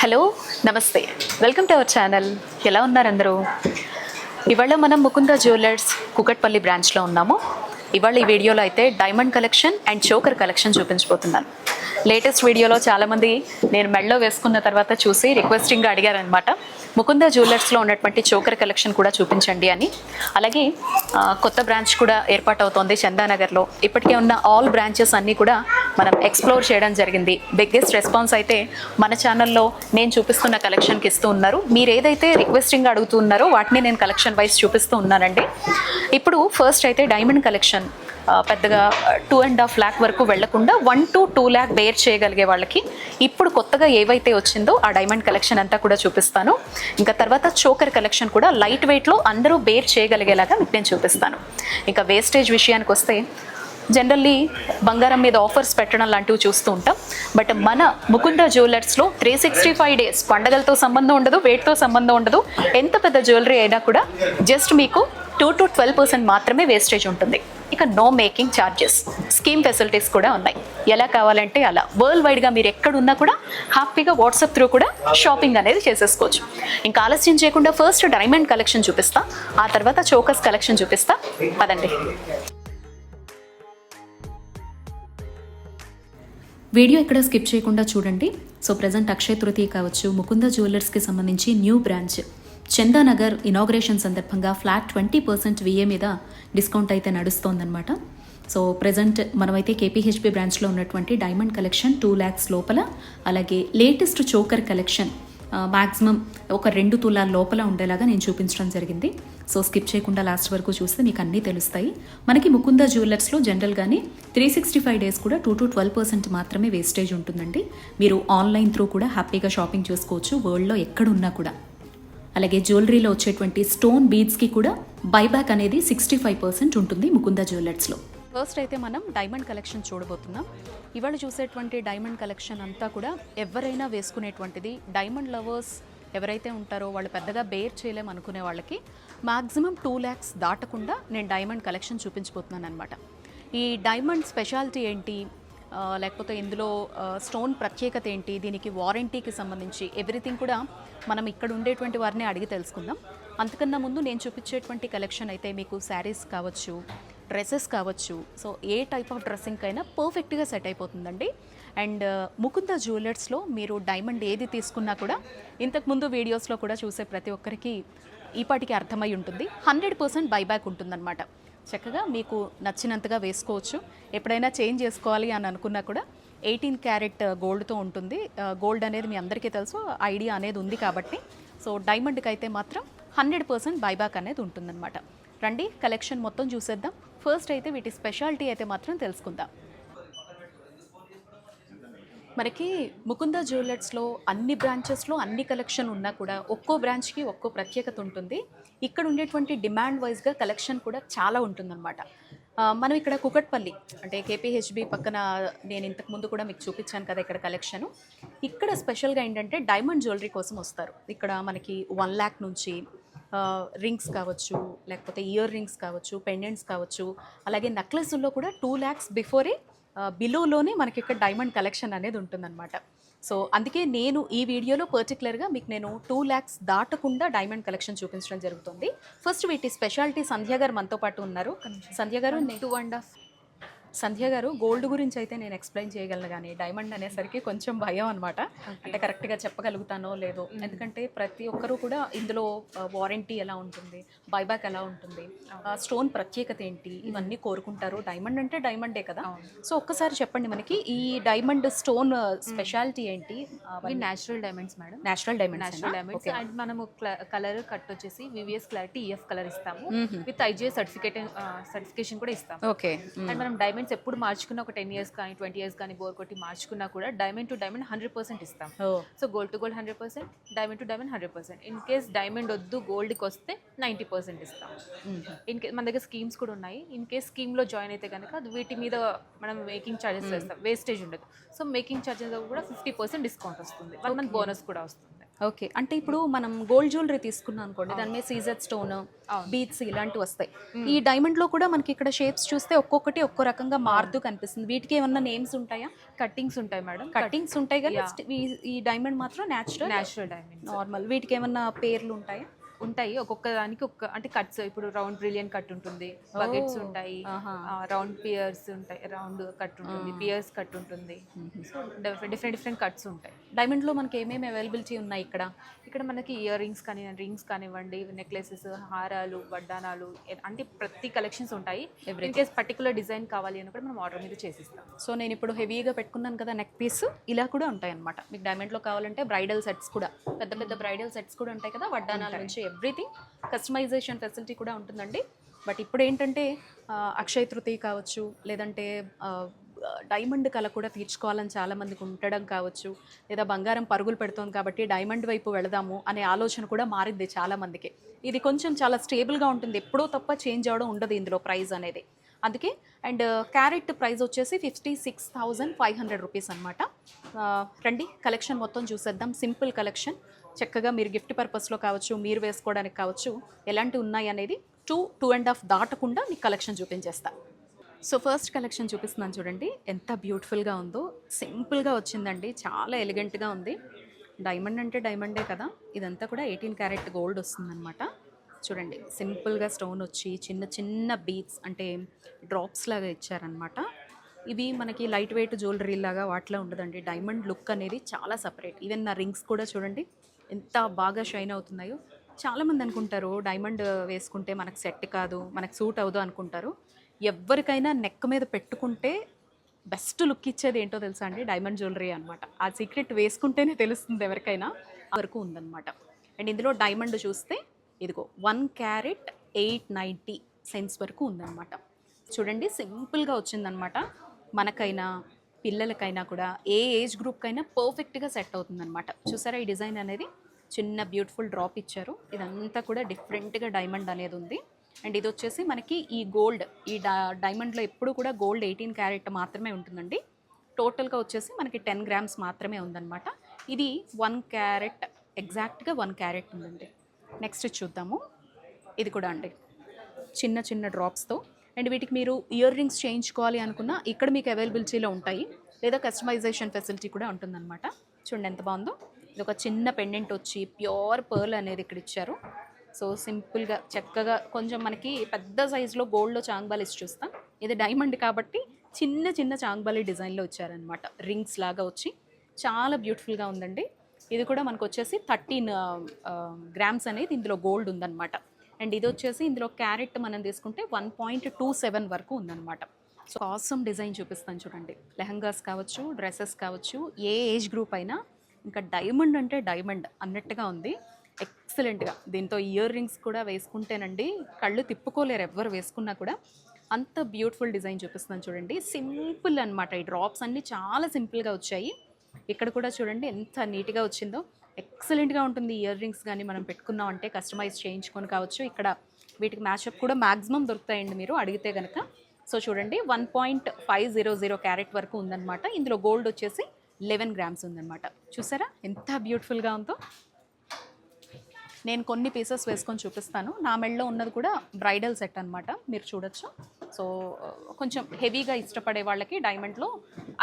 Hello నమస్తే. Welcome to our channel ఎలా ఉన్నారు అందరూ? ఇవాళ మనం ముకుంద జ్యువెలర్స్ కుకట్పల్లి బ్రాంచ్లో ఉన్నాము. ఇవాళ ఈ వీడియోలో అయితే diamond collection and choker collection చూపించబోతున్నాను. లేటెస్ట్ వీడియోలో చాలామంది నేను మెడలో వేసుకున్న తర్వాత చూసి రిక్వెస్టింగ్గా అడిగారనమాట ముకుంద జ్యువెలర్స్లో ఉన్నటువంటి చోకర్ కలెక్షన్ కూడా చూపించండి అని. అలాగే కొత్త బ్రాంచ్ కూడా ఏర్పాటు అవుతోంది చందానగర్లో. ఇప్పటికే ఉన్న ఆల్ బ్రాంచెస్ అన్నీ కూడా మనం ఎక్స్ప్లోర్ చేయడం జరిగింది. బిగ్గెస్ట్ రెస్పాన్స్ అయితే మన ఛానల్లో నేను చూపిస్తున్న కలెక్షన్కి ఇస్తూ ఉన్నారు. మీరు ఏదైతే రిక్వెస్టింగ్ అడుగుతున్నారో వాటిని నేను కలెక్షన్ వైజ్ చూపిస్తూ ఉన్నానండి. ఇప్పుడు ఫస్ట్ అయితే డైమండ్ కలెక్షన్ పెద్దగా టూ అండ్ హాఫ్ ల్యాక్ వరకు వెళ్ళకుండా one to two lakh bear చేయగలిగే వాళ్ళకి ఇప్పుడు కొత్తగా ఏవైతే వచ్చిందో ఆ డైమండ్ కలెక్షన్ అంతా కూడా చూపిస్తాను. ఇంకా తర్వాత చోకర్ కలెక్షన్ కూడా లైట్ వెయిట్లో అందరూ బేర్ చేయగలిగేలాగా మీకు నేను చూపిస్తాను. ఇంకా వేస్టేజ్ విషయానికి వస్తే జనరల్లీ బంగారం మీద ఆఫర్స్ పెట్టడం లాంటివి చూస్తూ ఉంటాం. బట్ మన ముకుంద జ్యువెలర్స్లో త్రీ సిక్స్టీ ఫైవ్ డేస్ పండగలతో సంబంధం ఉండదు వెయిట్తో సంబంధం ఉండదు. ఎంత పెద్ద జ్యువెలరీ అయినా కూడా జస్ట్ మీకు టూ టు ట్వెల్వ్ పర్సెంట్ మాత్రమే వేస్టేజ్ ఉంటుంది. ఇక no making charges scheme facilities కూడా ఉన్నాయి. ఎలా కావాలంటే అలా. వరల్డ్ వైడ్గా మీరు ఎక్కడున్నా కూడా హ్యాపీగా వాట్సాప్ త్రూ కూడా షాపింగ్ అనేది చేసేసుకోవచ్చు. ఇంకా ఆలస్యం చేయకుండా ఫస్ట్ డైమండ్ కలెక్షన్ చూపిస్తా. ఆ తర్వాత చోకస్ కలెక్షన్ చూపిస్తా. పదండి. వీడియో ఇక్కడ స్కిప్ చేయకుండా చూడండి. సో ప్రజెంట్ అక్షయ తృతీయ కావచ్చు ముకుంద జ్యువెలర్స్కి సంబంధించి న్యూ బ్రాంచ్. చందానగర్ ఇనాగ్రేషన్ సందర్భంగా ఫ్లాట్ ట్వంటీ పర్సెంట్ విఏ మీద డిస్కౌంట్ అయితే నడుస్తోందనమాట సో ప్రజెంట్ మనమైతే కేపీహెచ్బి బ్రాంచ్లో ఉన్నటువంటి డైమండ్ కలెక్షన్ టూ ల్యాక్స్ లోపల అలాగే లేటెస్ట్ చోకర్ కలెక్షన్ మ్యాక్సిమం ఒక రెండు తులాల లోపల ఉండేలాగా నేను చూపించడం జరిగింది. సో స్కిప్ చేయకుండా లాస్ట్ వరకు చూస్తే మీకు అన్నీ తెలుస్తాయి. మనకి ముకుంద జ్యువెలర్స్లో జనరల్గానే త్రీ సిక్స్టీ ఫైవ్ డేస్ కూడా టూ టు ట్వెల్వ్ పర్సెంట్ మాత్రమే వేస్టేజ్ ఉంటుందండి. మీరు ఆన్లైన్ త్రూ కూడా హ్యాపీగా షాపింగ్ చేసుకోవచ్చు వరల్డ్లో ఎక్కడున్నా కూడా. అలాగే జ్యువెలరీలో వచ్చేటువంటి స్టోన్ బీడ్స్కి కూడా బైబ్యాక్ అనేది సిక్స్టీ ఫైవ్ పర్సెంట్ ఉంటుంది ముకుంద జ్యువెలర్స్లో ఫస్ట్ అయితే మనం డైమండ్ కలెక్షన్ చూడబోతున్నాం. ఇవాళ చూసేటువంటి డైమండ్ కలెక్షన్ అంతా కూడా ఎవరైనా వేసుకునేటువంటిది. డైమండ్ లవర్స్ ఎవరైతే ఉంటారో వాళ్ళు పెద్దగా బేర్ చేయలేం అనుకునే వాళ్ళకి మాక్సిమం టూ ల్యాక్స్ దాటకుండా నేను డైమండ్ కలెక్షన్ చూపించబోతున్నాను అనమాట ఈ డైమండ్ స్పెషాలిటీ ఏంటి? లేకపోతే ఇందులో స్టోన్ ప్రత్యేకత ఏంటి? దీనికి వారంటీకి సంబంధించి ఎవ్రీథింగ్ కూడా మనం ఇక్కడ ఉండేటువంటి వారిని అడిగి తెలుసుకుందాం. అంతకన్నా ముందు నేను చూపించేటువంటి కలెక్షన్ అయితే మీకు శారీస్ కావచ్చు డ్రెస్సెస్ కావచ్చు. So a type of dressing అయినా పర్ఫెక్ట్గా సెట్ అయిపోతుందండి. అండ్ ముకుంద జ్యువెలర్స్లో మీరు డైమండ్ ఏది తీసుకున్నా కూడా ఇంతకుముందు వీడియోస్లో కూడా చూసే ప్రతి ఒక్కరికి ఈపాటికి అర్థమై ఉంటుంది. హండ్రెడ్ పర్సెంట్ బైబ్యాక్ ఉంటుందన్నమాట. చక్కగా మీకు నచ్చినంతగా వేసుకోవచ్చు. ఎప్పుడైనా చేంజ్ చేసుకోవాలి అని అనుకున్నా కూడా ఎయిటీన్ క్యారెట్ గోల్డ్తో ఉంటుంది. గోల్డ్ అనేది మీ అందరికీ తెలుసు. ఐడియా అనేది ఉంది కాబట్టి. సో డైమండ్కి అయితే మాత్రం హండ్రెడ్ పర్సెంట్ బైబ్యాక్ అనేది ఉంటుందన్నమాట. రండి కలెక్షన్ మొత్తం చూసేద్దాం. ఫస్ట్ అయితే వీటి స్పెషాలిటీ అయితే మాత్రం తెలుసుకుందాం. మనకి ముకుంద జ్యువెలర్స్లో అన్ని బ్రాంచెస్లో అన్ని కలెక్షన్ ఉన్నా కూడా ఒక్కో బ్రాంచ్కి ఒక్కో ప్రత్యేకత ఉంటుంది. ఇక్కడ ఉండేటువంటి డిమాండ్ వైజ్గా కలెక్షన్ కూడా చాలా ఉంటుందన్నమాట. మనం ఇక్కడ కుకట్పల్లి అంటే కేపీహెచ్బి పక్కన నేను ఇంతకు ముందు కూడా మీకు చూపించాను కదా ఇక్కడ కలెక్షన్. ఇక్కడ స్పెషల్గా ఏంటంటే డైమండ్ జ్యువెలరీ కోసం వస్తారు. ఇక్కడ మనకి వన్ ల్యాక్ నుంచి రింగ్స్ కావచ్చు లేకపోతే ఇయర్ రింగ్స్ కావచ్చు పెండెంట్స్ కావచ్చు అలాగే నెక్లెస్లో కూడా టూ ల్యాక్స్ బిఫోరే బిలోలోనే మనకి ఇక్కడ డైమండ్ కలెక్షన్ అనేది ఉంటుందన్నమాట. సో అందుకే నేను ఈ వీడియోలో పర్టికులర్గా మీకు నేను టూ ల్యాక్స్ దాటకుండా డైమండ్ కలెక్షన్ చూపించడం జరుగుతుంది. ఫస్ట్ వీటి స్పెషాలిటీ సంధ్య గారు మనతో పాటు ఉన్నారు. సంధ్య గారు టూ అండ్ హాఫ్ సంధ్య గారు గోల్డ్ గురించి అయితే నేను ఎక్స్ప్లెయిన్ చేయగలను కానీ డైమండ్ అనేసరికి కొంచెం భయం అనమాట అంటే కరెక్ట్గా చెప్పగలుగుతానో లేదో. ఎందుకంటే ప్రతి ఒక్కరూ కూడా ఇందులో వారంటీ ఎలా ఉంటుంది బైబ్యాక్ ఎలా ఉంటుంది స్టోన్ ప్రత్యేకత ఏంటి ఇవన్నీ కోరుకుంటారు. డైమండ్ అంటే డైమండే కదా. సో ఒక్కసారి చెప్పండి మనకి ఈ డైమండ్ స్టోన్ స్పెషాలిటీ ఏంటి? ఇవి natural diamonds madam natural diamond natural diamonds and మనము కలర్ కట్ వచ్చేసి వివిఎస్ క్లారిటీ ఈఎఫ్ కలర్ ఇస్తాము. విత్ ఐజిఏ సర్టిఫికేట్ సర్టిఫికేషన్ కూడా ఇస్తాం ఓకే అండ్ మనం డైమండ్స్ ఎప్పుడు మార్చుకున్నా ఒక టెన్ ఇయర్స్ కానీ ట్వంటీ ఇయర్స్ కానీ బోర్ కొట్టి మార్చుకున్నా కూడా diamond to diamond hundred percent ఇస్తాం. So gold to gold hundred percent diamond to diamond hundred percent in case diamond వద్దు గోల్డ్కి వస్తే నైంటీ పర్సెంట్ ఇస్తాం. ఇన్ కేస్ మన దగ్గర స్కీమ్స్ కూడా ఉన్నాయి. ఇన్ కేస్ స్కీమ్లో జాయిన్ అయితే కనుక అది వీటి మీద మనం మేకింగ్ ఛార్జెస్ వేస్తాం వేస్టేజ్ ఉండదు. సో మేకింగ్ ఛార్జెస్ కూడా ఫిఫ్టీ పర్సెంట్ డిస్కౌంట్ వస్తుంది. వన్ మంత్ బోనస్ కూడా వస్తుంది. ఓకే. అంటే ఇప్పుడు మనం గోల్డ్ జ్యువెలరీ తీసుకున్నాం అనుకోండి దాని మీద సీజర్ స్టోన్. బీట్స్ ఇలాంటివి వస్తాయి. ఈ డైమండ్లో కూడా మనకి ఇక్కడ షేప్స్ చూస్తే ఒక్కొక్కటి ఒక్కో రకంగా మారుతూ కనిపిస్తుంది. వీటికి ఏమన్నా నేమ్స్ ఉంటాయా? కట్టింగ్స్ ఉంటాయి మేడం. కట్టింగ్స్ ఉంటాయి కానీ. స్ట్- ఈ- డైమండ్ మాత్రం న్యాచురల్ న్యాచురల్ డైమండ్స్ నార్మల్ వీటికి ఏమన్నా పేర్లు ఉంటాయా? ఉంటాయి. ఒక్కొక్క దానికి ఒక్క అంటే కట్స్ ఇప్పుడు రౌండ్ బ్రిలియన్ కట్ ఉంటుంది. బకెట్స్. ఉంటాయి. రౌండ్ పియర్స్ ఉంటాయి. రౌండ్ కట్ ఉంటుంది. పియర్స్ కట్ ఉంటుంది. సో డిఫరెంట్ డిఫరెంట్ కట్స్ ఉంటాయి. డైమండ్లో మనకి ఏమేమి అవైలబిలిటీ ఉన్నాయి ఇక్కడ? ఇక్కడ మనకి ఇయర్ రింగ్స్ కానీ రింగ్స్ కానివ్వండి నెక్లెసెస్ హారాలు వడ్డానాలు అంటే ప్రతి కలెక్షన్స్ ఉంటాయి. ఇన్ కేస్ పర్టికులర్ డిజైన్ కావాలి అని కూడా మనం ఆర్డర్ మీద చేసిస్తాం. సో నేను ఇప్పుడు హెవీగా పెట్టుకున్నాను కదా నెక్ పీస్ ఇలా కూడా ఉంటాయి అనమాట మీకు డైమండ్లో కావాలంటే బ్రైడల్ సెట్స్ కూడా పెద్ద పెద్ద బ్రైడల్ సెట్స్ కూడా ఉంటాయి కదా వడ్డానాల నుంచి ఎవ్రీథింగ్. కస్టమైజేషన్ ఫెసిలిటీ కూడా ఉంటుందండి. బట్ ఇప్పుడు ఏంటంటే అక్షయ తృతీయ కావచ్చు లేదంటే డైమండ్ కళ కూడా తీర్చుకోవాలని చాలామందికి ఉండడం కావచ్చు లేదా బంగారం పరుగులు పెడుతోంది కాబట్టి డైమండ్ వైపు వెళదాము అనే ఆలోచన కూడా మారింది చాలామందికి ఇది కొంచెం చాలా స్టేబుల్గా ఉంటుంది. ఎప్పుడో తప్ప చేంజ్ అవడం ఉండదు ఇందులో ప్రైస్ అనేది. అందుకే అండ్ క్యారెట్ ప్రైస్ వచ్చేసి fifty six thousand five hundred rupees అనమాట రండి కలెక్షన్ మొత్తం చూసేద్దాం. సింపుల్ కలెక్షన్ చక్కగా మీరు గిఫ్ట్ పర్పస్లో కావచ్చు మీరు వేసుకోవడానికి కావచ్చు ఎలాంటి ఉన్నాయి అనేది టూ టూ అండ్ హాఫ్ దాటకుండా మీకు కలెక్షన్ చూపించేస్తా. సో ఫస్ట్ కలెక్షన్ చూపిస్తున్నాను చూడండి. ఎంత బ్యూటిఫుల్గా ఉందో. సింపుల్గా వచ్చిందండి. చాలా ఎలిగెంట్గా ఉంది. డైమండ్ అంటే డైమండే కదా. ఇదంతా కూడా ఎయిటీన్ క్యారెట్ గోల్డ్ వస్తుందన్నమాట. చూడండి. సింపుల్గా స్టోన్ వచ్చి చిన్న చిన్న బీట్స్ అంటే డ్రాప్స్ లాగా ఇచ్చారనమాట ఇవి మనకి లైట్ వెయిట్ జ్యువెలరీ లాగా వాటిలో ఉండదండి. డైమండ్ లుక్ అనేది చాలా సపరేట్. ఈవెన్ నా రింగ్స్ కూడా చూడండి. ఎంత బాగా షైన్ అవుతున్నాయో. చాలామంది అనుకుంటారు డైమండ్ వేసుకుంటే మనకు సెట్ కాదు మనకు సూట్ అవ్వదు అనుకుంటారు. ఎవరికైనా నెక్ మీద పెట్టుకుంటే బెస్ట్ లుక్ ఇచ్చేది ఏంటో తెలుసా అండి? డైమండ్ జ్యువెలరీ అనమాట ఆ సీక్రెట్ వేసుకుంటేనే తెలుస్తుంది ఎవరికైనా. వరకు ఉందన్నమాట. అండ్ ఇందులో డైమండ్ చూస్తే ఇదిగో one carat eight ninety cents వరకు ఉందన్నమాట. చూడండి సింపుల్గా వచ్చిందనమాట మనకైనా పిల్లలకైనా కూడా ఏ ఏజ్ గ్రూప్కైనా పర్ఫెక్ట్గా సెట్ అవుతుందన్నమాట. చూసారా ఈ డిజైన్ అనేది? చిన్న బ్యూటిఫుల్ డ్రాప్ ఇచ్చారు. ఇదంతా కూడా డిఫరెంట్గా డైమండ్ అనేది ఉంది. అండ్ ఇది వచ్చేసి మనకి ఈ గోల్డ్ ఈ డా డైమండ్లో ఎప్పుడు కూడా గోల్డ్ ఎయిటీన్ క్యారెట్ మాత్రమే ఉంటుందండి. టోటల్గా వచ్చేసి మనకి టెన్ గ్రామ్స్ మాత్రమే ఉందన్నమాట. ఇది వన్ క్యారెట్ ఎగ్జాక్ట్గా వన్ క్యారెట్ ఉందండి. నెక్స్ట్ చూద్దాము. ఇది కూడా అండి. చిన్న చిన్న డ్రాప్స్తో అండ్ వీటికి మీరు ఇయర్ రింగ్స్ చేయించుకోవాలి అనుకున్నా ఇక్కడ మీకు అవైలబిలిటీలో ఉంటాయి. లేదా కస్టమైజేషన్ ఫెసిలిటీ కూడా ఉంటుందన్నమాట. చూడండి ఎంత బాగుందో. ఇది ఒక చిన్న పెండెంట్ వచ్చి ప్యూర్ పర్ల్ అనేది ఇక్కడ ఇచ్చారు. సో సింపుల్గా చక్కగా కొంచెం మనకి పెద్ద సైజులో గోల్డ్లో చాంగ్బాల్ ఇచ్చి చూస్తాం. ఇది డైమండ్ కాబట్టి చిన్న చిన్న చాంగ్బాలి డిజైన్లో ఇచ్చారనమాట రింగ్స్ లాగా వచ్చి. చాలా బ్యూటిఫుల్గా ఉందండి. ఇది కూడా మనకు వచ్చేసి థర్టీన్ గ్రామ్స్ అనేది ఇందులో గోల్డ్ ఉందన్నమాట. అండ్ ఇది వచ్చేసి ఇందులో క్యారెట్ మనం తీసుకుంటే వన్ పాయింట్ టూ సెవెన్ వరకు ఉందన్నమాట. సో ఆసమ్ డిజైన్ చూపిస్తాను చూడండి. లెహంగాస్ కావచ్చు డ్రెస్సెస్ కావచ్చు ఏ ఏజ్ గ్రూప్ అయినా ఇంకా డైమండ్ అంటే డైమండ్ అన్నట్టుగా ఉంది. ఎక్సలెంట్గా దీంతో ఇయర్ రింగ్స్ కూడా వేసుకుంటేనండి కళ్ళు తిప్పుకోలేరు ఎవ్వరు వేసుకున్నా కూడా. అంత బ్యూటిఫుల్ డిజైన్ చూపిస్తున్నాను చూడండి. సింపుల్ అన్నమాట. ఈ డ్రాప్స్ అన్నీ చాలా సింపుల్గా వచ్చాయి. ఇక్కడ కూడా చూడండి ఎంత నీట్గా వచ్చిందో. ఎక్సలెంట్గా ఉంటుంది ఇయర్ రింగ్స్ కానీ మనం పెట్టుకున్నాం అంటే కస్టమైజ్ చేయించుకొని కావచ్చు. ఇక్కడ వీటికి మ్యాచ్అప్ కూడా మ్యాక్సిమం దొరుకుతాయండి మీరు అడిగితే కనుక సో చూడండి one point five zero zero carat వరకు ఉందన్నమాట. ఇందులో గోల్డ్ వచ్చేసి లెవెన్ గ్రామ్స్ ఉందన్నమాట. చూసారా? ఎంత బ్యూటిఫుల్గా ఉందో. నేను కొన్ని పీసెస్ వేసుకొని చూపిస్తాను. నా మెడలో ఉన్నది కూడా బ్రైడల్ సెట్ అనమాట మీరు చూడొచ్చు. సో కొంచెం హెవీగా ఇష్టపడే వాళ్ళకి డైమండ్లో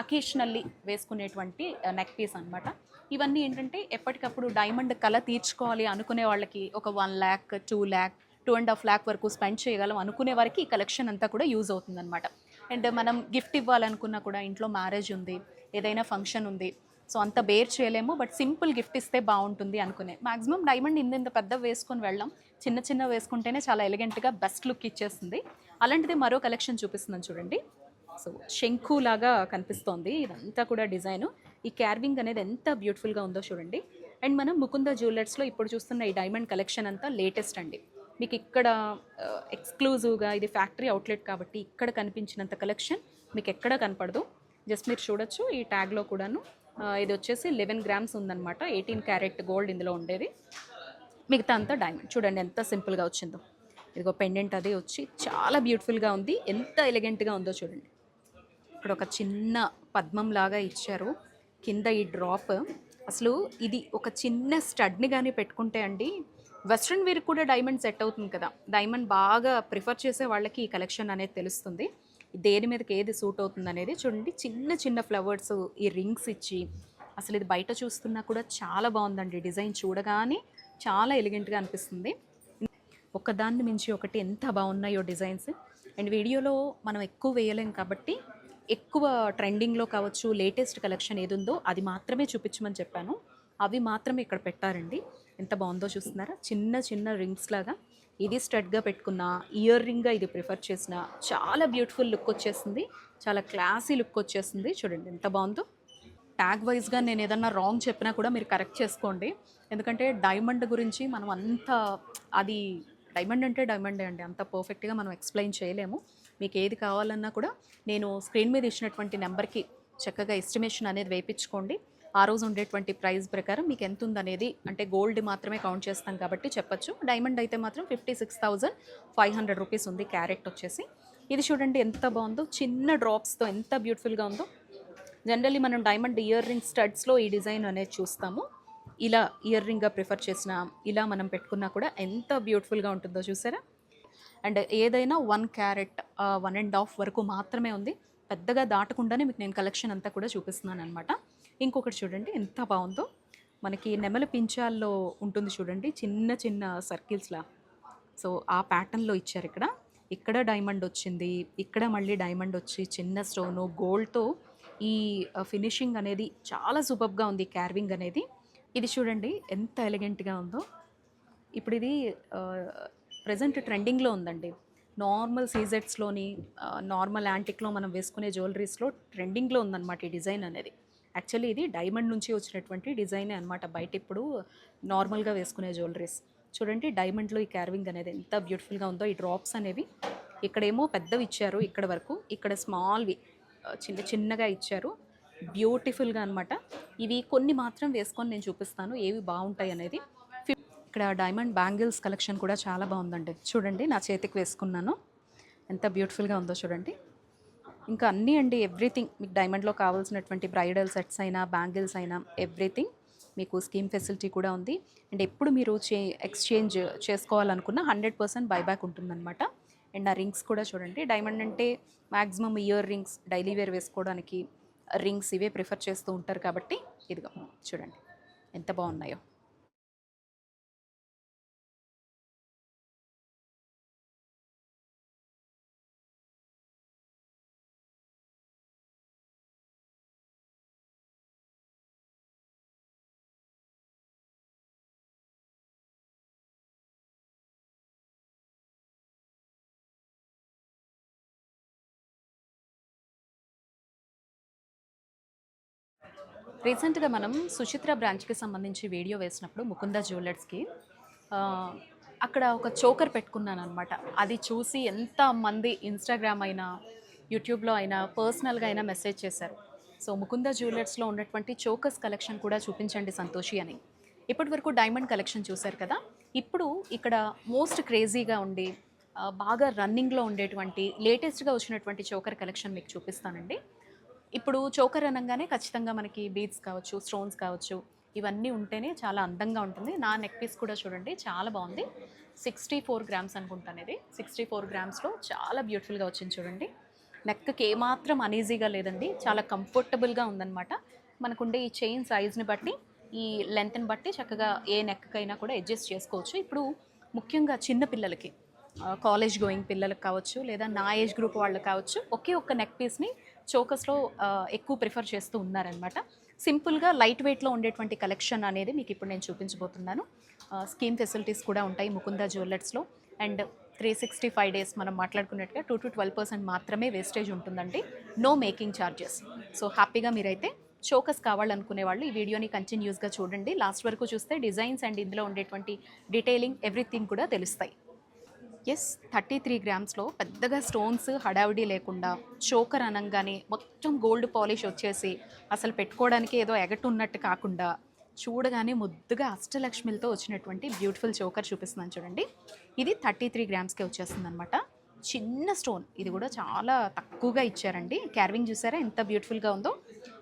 అకేషనల్లీ వేసుకునేటువంటి నెక్ పీస్ అన్నమాట. ఇవన్నీ ఏంటంటే ఎప్పటికప్పుడు డైమండ్ కళ తీర్చుకోవాలి అనుకునే వాళ్ళకి ఒక one lakh two lakh two and half lakh వరకు స్పెండ్ చేయగలం అనుకునే వారికి ఈ కలెక్షన్ అంతా కూడా యూజ్ అవుతుందన్నమాట. అండ్ మనం గిఫ్ట్ ఇవ్వాలనుకున్నా కూడా ఇంట్లో మ్యారేజ్ ఉంది ఏదైనా ఫంక్షన్ ఉంది సో అంత బేర్ చేయలేము బట్ సింపుల్ గిఫ్ట్ ఇస్తే బాగుంటుంది అనుకునే. మాక్సిమం డైమండ్ ఇంత ఇంత పెద్ద వేసుకొని వెళ్ళాం. చిన్న చిన్న వేసుకుంటేనే చాలా ఎలిగెంట్గా బెస్ట్ లుక్ ఇచ్చేస్తుంది. అలాంటిది మరో కలెక్షన్ చూపిస్తున్నాను చూడండి. సో శంకు లాగా కనిపిస్తోంది. ఇదంతా కూడా డిజైన్. ఈ క్యార్వింగ్ అనేది ఎంత బ్యూటిఫుల్గా ఉందో చూడండి. అండ్ మనం ముకుంద జ్యువెలర్స్లో ఇప్పుడు చూస్తున్న ఈ డైమండ్ కలెక్షన్ అంతా లేటెస్ట్ అండి. మీకు ఇక్కడ ఎక్స్క్లూజివ్గా ఇది ఫ్యాక్టరీ అవుట్లెట్ కాబట్టి ఇక్కడ కనిపించినంత కలెక్షన్ మీకు ఎక్కడ కనపడదు. జస్ట్ మీరు చూడొచ్చు ఈ ట్యాగ్లో కూడాను ఇది వచ్చేసి లెవెన్ గ్రామ్స్ ఉందన్నమాట. ఎయిటీన్ క్యారెట్ గోల్డ్ ఇందులో ఉండేది. మిగతా అంతా డైమండ్ చూడండి ఎంత సింపుల్గా వచ్చిందో. ఇదిగో పెండెంట్ అదే వచ్చి చాలా బ్యూటిఫుల్గా ఉంది. ఎంత ఎలిగెంట్గా ఉందో చూడండి. ఇక్కడ ఒక చిన్న పద్మం లాగా ఇచ్చారు. కింద ఈ డ్రాప్ అసలు ఇది ఒక చిన్న స్టడ్ని కానీ పెట్టుకుంటే అండి వెస్ట్రన్ వేర్ కూడా డైమండ్ సెట్ అవుతుంది కదా. డైమండ్ బాగా ప్రిఫర్ చేసే వాళ్ళకి ఈ కలెక్షన్ అనేది తెలుస్తుంది. దేని మీదకి ఏది సూట్ అవుతుంది అనేది చూడండి. చిన్న చిన్న ఫ్లవర్స్ ఈ రింగ్స్ ఇచ్చి అసలు ఇది బయట చూస్తున్నా కూడా చాలా బాగుందండి. డిజైన్ చూడగానే చాలా ఎలిగెంట్గా అనిపిస్తుంది. ఒకదాన్ని మించి ఒకటి ఎంత బాగున్నాయో డిజైన్స్. అండ్ వీడియోలో మనం ఎక్కువ వేయలేం కాబట్టి ఎక్కువ ట్రెండింగ్లో కావచ్చు లేటెస్ట్ కలెక్షన్ ఏది ఉందో అది మాత్రమే చూపించమని చెప్పాను. అవి మాత్రమే ఇక్కడ పెట్టారండి. ఎంత బాగుందో చూస్తున్నారా? చిన్న చిన్న రింగ్స్ లాగా. ఇది స్టడ్గా పెట్టుకున్న ఇయర్ రింగ్గా ఇది ప్రిఫర్ చేసిన చాలా బ్యూటిఫుల్ లుక్ వచ్చేసింది. చాలా క్లాసీ లుక్ వచ్చేసింది. చూడండి ఎంత బాగుందో. ట్యాగ్ వైజ్గా నేను ఏదన్నా రాంగ్ చెప్పినా కూడా మీరు కరెక్ట్ చేసుకోండి. ఎందుకంటే డైమండ్ గురించి మనం అంత అది డైమండ్ అంటే డైమండే అండి. అంత పర్ఫెక్ట్గా మనం ఎక్స్ప్లెయిన్ చేయలేము. మీకు ఏది కావాలన్నా కూడా నేను స్క్రీన్ మీద ఇచ్చినటువంటి నెంబర్కి చక్కగా ఎస్టిమేషన్ అనేది వేయించుకోండి. ఆ రోజు ఉండేటువంటి ప్రైస్ ప్రకారం మీకు ఎంత ఉందనేది అంటే గోల్డ్ మాత్రమే కౌంట్ చేస్తాం కాబట్టి చెప్పొచ్చు. డైమండ్ అయితే మాత్రం fifty six thousand five hundred rupees ఉంది క్యారెట్ వచ్చేసి. ఇది చూడండి ఎంత బాగుందో. చిన్న డ్రాప్స్తో ఎంత బ్యూటిఫుల్గా ఉందో. జనరల్లీ మనం డైమండ్ ఇయర్ రింగ్ స్టడ్స్లో ఈ డిజైన్ అనేది చూస్తాము. ఇలా ఇయర్ రింగ్గా ప్రిఫర్ చేసినా ఇలా మనం పెట్టుకున్నా కూడా ఎంత బ్యూటిఫుల్గా ఉంటుందో చూసారా? అండ్ ఏదైనా one carat one and half వరకు మాత్రమే ఉంది. పెద్దగా దాటకుండానే మీకు నేను కలెక్షన్ అంతా కూడా చూపిస్తున్నాను అనమాట ఇంకొకటి చూడండి ఎంత బాగుందో. మనకి నెమలి పించాల్లో ఉంటుంది చూడండి చిన్న చిన్న సర్కిల్స్లా సో ఆ ప్యాటర్న్లో ఇచ్చారు ఇక్కడ. ఇక్కడ డైమండ్ వచ్చింది ఇక్కడ మళ్ళీ డైమండ్ వచ్చి చిన్న స్టోను గోల్డ్తో ఈ ఫినిషింగ్ అనేది చాలా సూపర్గా ఉంది క్యార్వింగ్ అనేది. ఇది చూడండి ఎంత ఎలిగెంట్గా ఉందో. ఇప్పుడు ఇది ప్రజెంట్ ట్రెండింగ్లో ఉందండి. నార్మల్ సీజెట్స్లోని నార్మల్ యాంటిక్లో మనం వేసుకునే జ్యువెలరీస్లో ట్రెండింగ్లో ఉందన్నమాట ఈ డిజైన్ అనేది. యాక్చువల్లీ ఇది డైమండ్ నుంచి వచ్చినటువంటి డిజైనే అనమాట బయట ఇప్పుడు నార్మల్గా వేసుకునే జ్యువెలరీస్ చూడండి డైమండ్లో ఈ క్యార్వింగ్ అనేది ఎంత బ్యూటిఫుల్గా ఉందో. ఈ డ్రాప్స్ అనేవి ఇక్కడేమో పెద్దవి ఇచ్చారు ఇక్కడ వరకు. ఇక్కడ స్మాల్వి చిన్న చిన్నగా ఇచ్చారు. బ్యూటిఫుల్గా అనమాట ఇవి కొన్ని మాత్రం వేసుకొని నేను చూపిస్తాను ఏవి బాగుంటాయి అనేది. ఇక్కడ డైమండ్ బ్యాంగిల్స్ కలెక్షన్ కూడా చాలా బాగుందండి. చూడండి నా చేతికి వేసుకున్నాను. ఎంత బ్యూటిఫుల్గా ఉందో చూడండి. ఇంకా అన్నీ అండి ఎవ్రీథింగ్. మీకు డైమండ్లో కావాల్సినటువంటి బ్రైడల్ సెట్స్ అయినా బ్యాంగిల్స్ అయినా ఎవ్రీథింగ్. మీకు స్కీమ్ ఫెసిలిటీ కూడా ఉంది. అండ్ ఎప్పుడు మీరు చే ఎక్స్చేంజ్ చేసుకోవాలనుకున్న హండ్రెడ్ పర్సెంట్ బైబ్యాక్ ఉంటుందన్నమాట. అండ్ ఆ రింగ్స్ కూడా చూడండి. డైమండ్ అంటే maximum ear rings daily wear వేసుకోవడానికి రింగ్స్ ఇవే ప్రిఫర్ చేస్తూ ఉంటారు కాబట్టి ఇదిగో చూడండి ఎంత బాగున్నాయో. రీసెంట్గా మనం సుచిత్ర బ్రాంచ్కి సంబంధించి వీడియో వేసినప్పుడు ముకుంద జ్యువెలర్స్కి అక్కడ ఒక చోకర్ పెట్టుకున్నాను అనమాట అది చూసి ఎంత మంది ఇన్స్టాగ్రామ్ అయినా యూట్యూబ్లో అయినా పర్సనల్గా అయినా మెసేజ్ చేశారు. సో ముకుంద జ్యువెలర్స్లో ఉన్నటువంటి చోకర్స్ కలెక్షన్ కూడా చూపించండి సంతోషి అని. ఇప్పటి వరకు డైమండ్ కలెక్షన్ చూశారు కదా. ఇప్పుడు ఇక్కడ మోస్ట్ క్రేజీగా ఉండి బాగా రన్నింగ్లో ఉండేటువంటి లేటెస్ట్గా వచ్చినటువంటి చోకర్ కలెక్షన్ మీకు చూపిస్తానండి. ఇప్పుడు చోకర్ అనగానే ఖచ్చితంగా మనకి బీడ్స్ కావచ్చు స్టోన్స్ కావచ్చు ఇవన్నీ ఉంటేనే చాలా అందంగా ఉంటుంది. నా నెక్ పీస్ కూడా చూడండి చాలా బాగుంది. సిక్స్టీ ఫోర్ గ్రామ్స్ అనుకుంటాను ఇది సిక్స్టీ ఫోర్ గ్రామ్స్లో చాలా బ్యూటిఫుల్గా వచ్చింది చూడండి. నెక్కి ఏమాత్రం అనీజీగా లేదండి. చాలా కంఫర్టబుల్గా ఉందన్నమాట. మనకుండే ఈ చైన్ సైజ్ని బట్టి ఈ లెంత్ని బట్టి చక్కగా ఏ నెక్కైనా కూడా అడ్జస్ట్ చేసుకోవచ్చు. ఇప్పుడు ముఖ్యంగా చిన్న పిల్లలకి కాలేజ్ గోయింగ్ పిల్లలకు కావచ్చు లేదా నా ఏజ్ గ్రూప్ వాళ్ళకి కావచ్చు ఒకే ఒక్క నెక్ పీస్ని చోకస్లో ఎక్కువ ప్రిఫర్ చేస్తూ ఉన్నారనమాట సింపుల్గా లైట్ వెయిట్లో ఉండేటువంటి కలెక్షన్ అనేది మీకు ఇప్పుడు నేను చూపించబోతున్నాను. స్కీమ్ ఫెసిలిటీస్ కూడా ఉంటాయి Mukunda జ్యువెలర్స్లో. And three sixty five days మనం మాట్లాడుకున్నట్టుగా టూ టు ట్వెల్వ్ పర్సెంట్ మాత్రమే వేస్టేజ్ ఉంటుందండి. నో మేకింగ్ ఛార్జెస్ సో హ్యాపీగా మీరైతే చోకస్ కావాలనుకునే వాళ్ళు ఈ వీడియోని కంటిన్యూస్గా చూడండి. లాస్ట్ వరకు చూస్తే డిజైన్స్ అండ్ ఇందులో ఉండేటువంటి డీటెయిలింగ్ ఎవ్రీథింగ్ కూడా తెలుస్తాయి. ఎస్ థర్టీ త్రీ గ్రామ్స్లో పెద్దగా స్టోన్స్ హడావిడి లేకుండా చోకర్ అనగానే మొత్తం గోల్డ్ పాలిష్ వచ్చేసి అసలు పెట్టుకోవడానికి ఏదో ఎగటు ఉన్నట్టు కాకుండా చూడగానే ముద్దుగా అష్టలక్ష్మిలతో వచ్చినటువంటి బ్యూటిఫుల్ చోకర్ చూపిస్తున్నాను చూడండి. ఇది థర్టీ త్రీ గ్రామ్స్కే వచ్చేస్తుంది అనమాట చిన్న స్టోన్ ఇది కూడా చాలా తక్కువగా ఇచ్చారండి. క్యారవింగ్ చూసారా ఎంత బ్యూటిఫుల్గా ఉందో?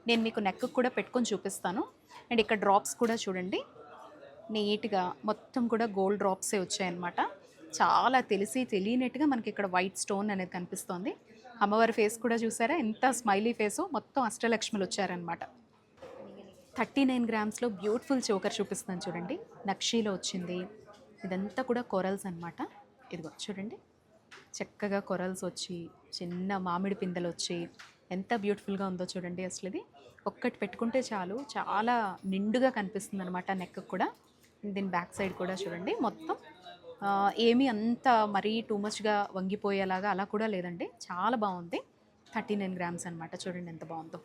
నేను మీకు నెక్ కూడా పెట్టుకొని చూపిస్తాను. అండ్ ఇక్కడ డ్రాప్స్ కూడా చూడండి. నీట్గా మొత్తం కూడా గోల్డ్ డ్రాప్సే వచ్చాయన్నమాట. చాలా తెలిసి తెలియనట్టుగా మనకి ఇక్కడ వైట్ స్టోన్ అనేది కనిపిస్తోంది. అమ్మవారి ఫేస్ కూడా చూసారా? ఎంత స్మైలీ ఫేసు మొత్తం అష్టలక్ష్ములు వచ్చారనమాట థర్టీ నైన్ గ్రామ్స్లో బ్యూటిఫుల్ చోకర్ చూపిస్తున్నాను చూడండి. నక్షీలో వచ్చింది. ఇదంతా కూడా కొరల్స్ అనమాట ఇదిగో చూడండి. చక్కగా కొరల్స్ వచ్చి చిన్న మామిడి పిందెలు వచ్చి ఎంత బ్యూటిఫుల్గా ఉందో చూడండి అసలు ఇది. ఒక్కటి పెట్టుకుంటే చాలు. చాలా నిండుగా కనిపిస్తుంది అనమాట నెక్ కూడా. దీని బ్యాక్ సైడ్ కూడా చూడండి. మొత్తం ఏమీ అంత మరీ టూ మచ్గా వంగిపోయేలాగా అలా కూడా లేదండి. చాలా బాగుంది. థర్టీ నైన్ గ్రామ్స్ అనమాట చూడండి ఎంత బాగుందో.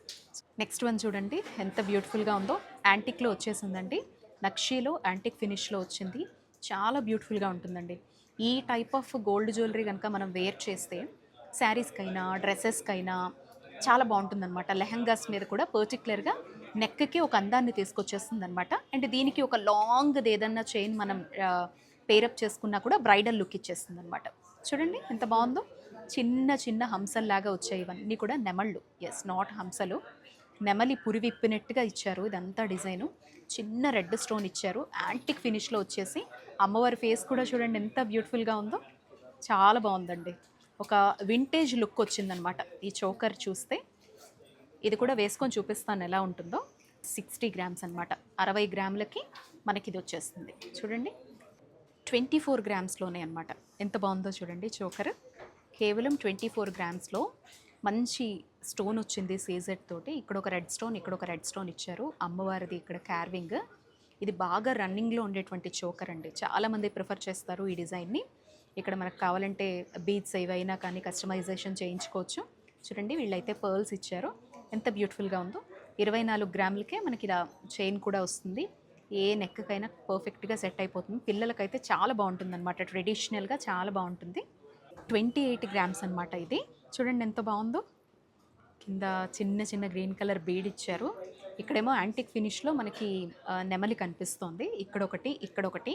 నెక్స్ట్ వన్ చూడండి. ఎంత బ్యూటిఫుల్గా ఉందో. యాంటిక్లో వచ్చేసిందండి. నక్షీలో యాంటిక్ ఫినిష్లో వచ్చింది. చాలా బ్యూటిఫుల్గా ఉంటుందండి. ఈ టైప్ ఆఫ్ గోల్డ్ జ్యువెలరీ కనుక మనం వేర్ చేస్తే శారీస్కైనా డ్రెస్సెస్కైనా చాలా బాగుంటుందన్నమాట. లెహంగాస్ మీద కూడా పర్టికులర్గా నెక్కి ఒక అందాన్ని తీసుకొచ్చేస్తుంది అనమాట అండ్ దీనికి ఒక లాంగ్ది ఏదన్నా చైన్ మనం పేరప్ చేసుకున్నా కూడా బ్రైడల్ లుక్ ఇచ్చేస్తుంది అనమాట చూడండి ఎంత బాగుందో. చిన్న చిన్న హంసల్లాగా వచ్చాయి ఇవన్నీ కూడా నెమళ్ళు. ఎస్ నాట్ హంసలు. నెమలి పురి విప్పినట్టుగా ఇచ్చారు. ఇదంతా డిజైను చిన్న రెడ్ స్టోన్ ఇచ్చారు. యాంటిక్ ఫినిష్లో వచ్చేసి అమ్మవారి ఫేస్ కూడా చూడండి ఎంత బ్యూటిఫుల్గా ఉందో. చాలా బాగుందండి. ఒక వింటేజ్ లుక్ వచ్చిందనమాట ఈ చోకర్ చూస్తే. ఇది కూడా వేసుకొని చూపిస్తాను ఎలా ఉంటుందో. సిక్స్టీ గ్రామ్స్ అనమాట అరవై గ్రాములకి మనకి ఇది వచ్చేస్తుంది. చూడండి. ట్వంటీ ఫోర్ గ్రామ్స్లోనే అనమాట ఎంత బాగుందో చూడండి చోకర్. కేవలం ట్వంటీ ఫోర్ గ్రామ్స్లో మంచి స్టోన్ వచ్చింది సీజెడ్ తోటి. ఇక్కడ ఒక రెడ్ స్టోన్ ఇక్కడ ఒక రెడ్ స్టోన్ ఇచ్చారు. అమ్మవారిది ఇక్కడ క్యార్వింగ్ ఇది బాగా రన్నింగ్లో ఉండేటువంటి చోకర్ అండి. చాలామంది ప్రిఫర్ చేస్తారు ఈ డిజైన్ని. ఇక్కడ మనకు కావాలంటే బీడ్స్ ఏవైనా కానీ కస్టమైజేషన్ చేయించుకోవచ్చు. చూడండి వీళ్ళైతే పర్ల్స్ ఇచ్చారు. ఎంత బ్యూటిఫుల్గా ఉందో. ఇరవై నాలుగు గ్రాములకే మనకి ఇలా చైన్ కూడా వస్తుంది. ఏ నెక్కకైనా పర్ఫెక్ట్గా సెట్ అయిపోతుంది. పిల్లలకైతే చాలా బాగుంటుంది అనమాట ట్రెడిషనల్గా చాలా బాగుంటుంది. ట్వంటీ ఎయిట్ గ్రామ్స్ అనమాట ఇది. చూడండి ఎంత బాగుందో. కింద చిన్న చిన్న గ్రీన్ కలర్ బీడ్ ఇచ్చారు. ఇక్కడేమో యాంటిక్ ఫినిష్లో మనకి నెమలి కనిపిస్తోంది. ఇక్కడ ఒకటి ఇక్కడ ఒకటి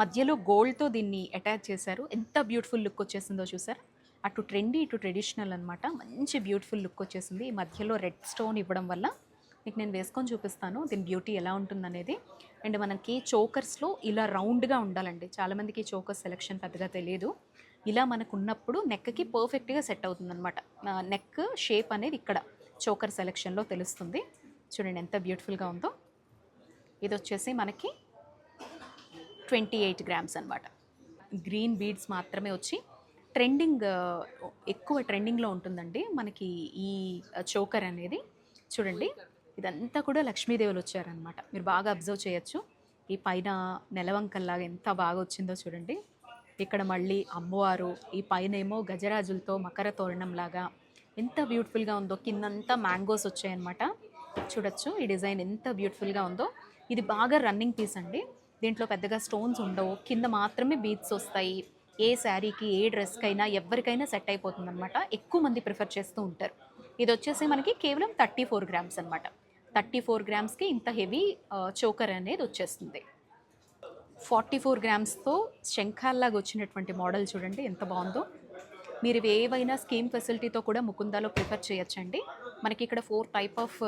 మధ్యలో గోల్డ్తో దీన్ని అటాచ్ చేశారు. ఎంత బ్యూటిఫుల్ లుక్ వచ్చేసిందో చూసారు? అటు ట్రెండీ ఇటు ట్రెడిషనల్ అనమాట మంచి బ్యూటిఫుల్ లుక్ వచ్చేసింది. ఈ మధ్యలో రెడ్ స్టోన్ ఇవ్వడం వల్ల మీకు నేను వేసుకొని చూపిస్తాను. దీని బ్యూటీ ఎలా ఉంటుందనేది. అండ్ మనకి చోకర్స్లో ఇలా రౌండ్గా ఉండాలండి. చాలామందికి చోకర్ సెలెక్షన్ పెద్దగా తెలియదు. ఇలా మనకు ఉన్నప్పుడు నెక్కి పర్ఫెక్ట్గా సెట్ అవుతుంది అనమాట నెక్ షేప్ అనేది ఇక్కడ చోకర్ సెలెక్షన్లో తెలుస్తుంది. చూడండి ఎంత బ్యూటిఫుల్గా ఉందో. ఇది వచ్చేసి మనకి ట్వంటీ ఎయిట్ గ్రామ్స్ అనమాట గ్రీన్ బీడ్స్ మాత్రమే వచ్చి ట్రెండింగ్ ఎక్కువ ట్రెండింగ్లో ఉంటుందండి. మనకి ఈ చోకర్ అనేది. చూడండి. ఇదంతా కూడా లక్ష్మీదేవులు వచ్చారనమాట మీరు బాగా అబ్జర్వ్ చేయొచ్చు. ఈ పైన నెలవంకల్లాగా ఎంత బాగా వచ్చిందో చూడండి. ఇక్కడ మళ్ళీ అమ్మవారు ఈ పైన ఏమో గజరాజులతో మకర తోరణం లాగా ఎంత బ్యూటిఫుల్గా ఉందో కిందంతా మ్యాంగోస్ వచ్చాయన్నమాట. చూడొచ్చు ఈ డిజైన్ ఎంత బ్యూటిఫుల్గా ఉందో. ఇది బాగా రన్నింగ్ పీస్ అండి. దీంట్లో పెద్దగా స్టోన్స్ ఉండవు. కింద మాత్రమే బీట్స్ వస్తాయి. ఏ శారీకి ఏ డ్రెస్కైనా ఎవరికైనా సెట్ అయిపోతుందన్నమాట. ఎక్కువ మంది ప్రిఫర్ చేస్తూ ఉంటారు. ఇది వచ్చేసి మనకి కేవలం థర్టీ ఫోర్ గ్రామ్స్ అనమాట థర్టీ ఫోర్ గ్రామ్స్కి ఇంత హెవీ చోకర్ అనేది వచ్చేస్తుంది. ఫార్టీ ఫోర్ గ్రామ్స్తో శంఖాల్లాగా వచ్చినటువంటి మోడల్ చూడండి ఎంత బాగుందో. మీరు ఏవైనా స్కీమ్ ఫెసిలిటీతో కూడా ముకుందాలో ప్రిఫర్ చేయొచ్చండి. మనకి ఇక్కడ four type of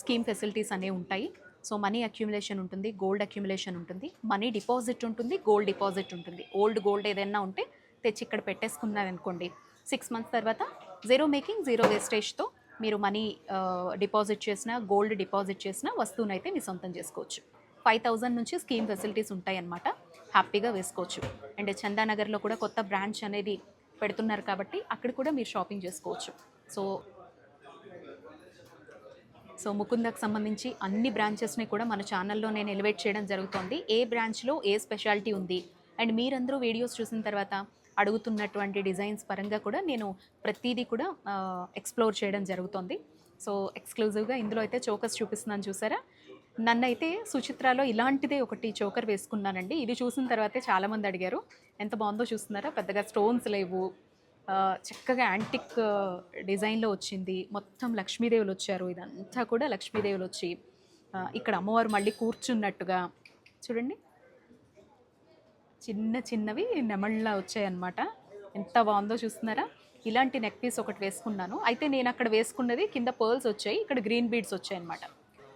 scheme facilities అనేవి ఉంటాయి. సో మనీ అక్యుములేషన్ ఉంటుంది గోల్డ్ అక్యుములేషన్ ఉంటుంది మనీ డిపాజిట్ ఉంటుంది గోల్డ్ డిపాజిట్ ఉంటుంది. ఓల్డ్ గోల్డ్ ఏదైనా ఉంటే తెచ్చి ఇక్కడ పెట్టేసుకున్నారనుకోండి సిక్స్ మంత్స్ తర్వాత జీరో మేకింగ్ జీరో వేస్టేజ్తో మీరు మనీ డిపాజిట్ చేసిన గోల్డ్ డిపాజిట్ చేసిన వస్తువునైతే మీ సొంతం చేసుకోవచ్చు. ఫైవ్ థౌజండ్ నుంచి స్కీమ్ ఫెసిలిటీస్ ఉంటాయన్నమాట. హ్యాపీగా వేసుకోవచ్చు. అండ్ చందానగర్లో కూడా కొత్త బ్రాంచ్ అనేది పెడుతున్నారు కాబట్టి అక్కడ కూడా మీరు షాపింగ్ చేసుకోవచ్చు. సో సో ముకుందకు సంబంధించి అన్ని బ్రాంచెస్ని కూడా మన ఛానల్లో నేను ఎలివేట్ చేయడం జరుగుతుంది. ఏ బ్రాంచ్లో ఏ స్పెషాలిటీ ఉంది? అండ్ మీరందరూ వీడియోస్ చూసిన తర్వాత అడుగుతున్నటువంటి డిజైన్స్ పరంగా కూడా నేను ప్రతిదీ కూడా ఎక్స్ప్లోర్ చేయడం జరుగుతుంది. సో ఎక్స్క్లూజివ్గా ఇందులో అయితే చోకర్స్ చూపిస్తున్నాను చూసారా? నన్నైతే సుచిత్రాలో ఇలాంటిదే ఒకటి చోకర్ వేసుకున్నానండి. ఇది చూసిన తర్వాతే చాలామంది అడిగారు ఎంత బాగుందో చూస్తున్నారా? పెద్దగా స్టోన్స్ లేవు. చక్కగా యాంటిక్ డిజైన్లో వచ్చింది. మొత్తం లక్ష్మీదేవులు వచ్చారు. ఇదంతా కూడా లక్ష్మీదేవులు వచ్చి ఇక్కడ అమ్మవారు మళ్ళీ కూర్చున్నట్టుగా. చూడండి. చిన్న చిన్నవి నెమళ్ళ వచ్చాయన్నమాట. ఎంత బాగుందో చూస్తున్నారా? ఇలాంటి నెక్ పీస్ ఒకటి వేసుకున్నాను. అయితే నేను అక్కడ వేసుకున్నది కింద పర్ల్స్ వచ్చాయి ఇక్కడ గ్రీన్ బీడ్స్ వచ్చాయన్నమాట.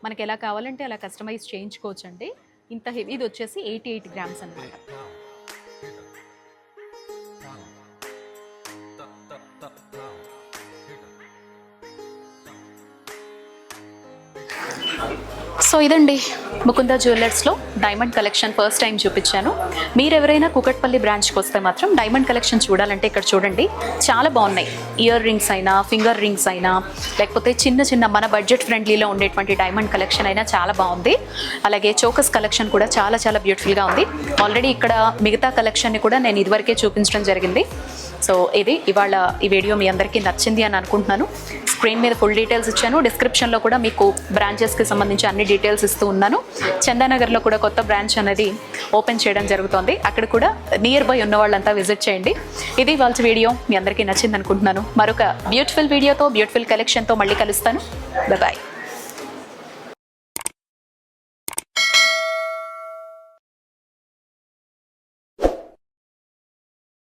మనకి ఎలా కావాలంటే అలా కస్టమైజ్ చేయించుకోవచ్చు అండి ఇంత హెవీది వచ్చేసి ఎయిటీ ఎయిట్ గ్రామ్స్ అనమాట సో ఇదండి. ముకుంద జ్యువెలర్స్లో డైమండ్ కలెక్షన్ ఫస్ట్ టైం చూపించాను. మీరు ఎవరైనా కుకట్పల్లి బ్రాంచ్కి వస్తే మాత్రం డైమండ్ కలెక్షన్ చూడాలంటే ఇక్కడ చూడండి చాలా బాగున్నాయి. ఇయర్ రింగ్స్ అయినా ఫింగర్ రింగ్స్ అయినా లేకపోతే చిన్న చిన్న మన బడ్జెట్ ఫ్రెండ్లీలో ఉండేటువంటి డైమండ్ కలెక్షన్ అయినా చాలా బాగుంది. అలాగే చోకస్ కలెక్షన్ కూడా చాలా చాలా బ్యూటిఫుల్గా ఉంది. ఆల్రెడీ ఇక్కడ మిగతా కలెక్షన్ని కూడా నేను ఇదివరకే చూపించడం జరిగింది. సో ఇది ఇవాళ ఈ వీడియో మీ అందరికీ నచ్చింది అని అనుకుంటున్నాను. స్క్రీన్ మీద ఫుల్ డీటెయిల్స్ ఇచ్చాను. డిస్క్రిప్షన్లో కూడా మీకు బ్రాంచెస్కి సంబంధించి అన్ని డీటెయిల్స్ ఇస్తూ ఉన్నాను. చందానగర్లో కూడా కొత్త బ్రాంచ్ అనేది ఓపెన్ చేయడం జరుగుతోంది. అక్కడ కూడా నియర్ బై ఉన్న వాళ్ళంతా విజిట్ చేయండి. ఇది వాళ్ళ వీడియో. మీ అందరికీ నచ్చింది అనుకుంటున్నాను. మరొక బ్యూటిఫుల్ వీడియోతో బ్యూటిఫుల్ కలెక్షన్తో మళ్ళీ కలుస్తాను. బాయ్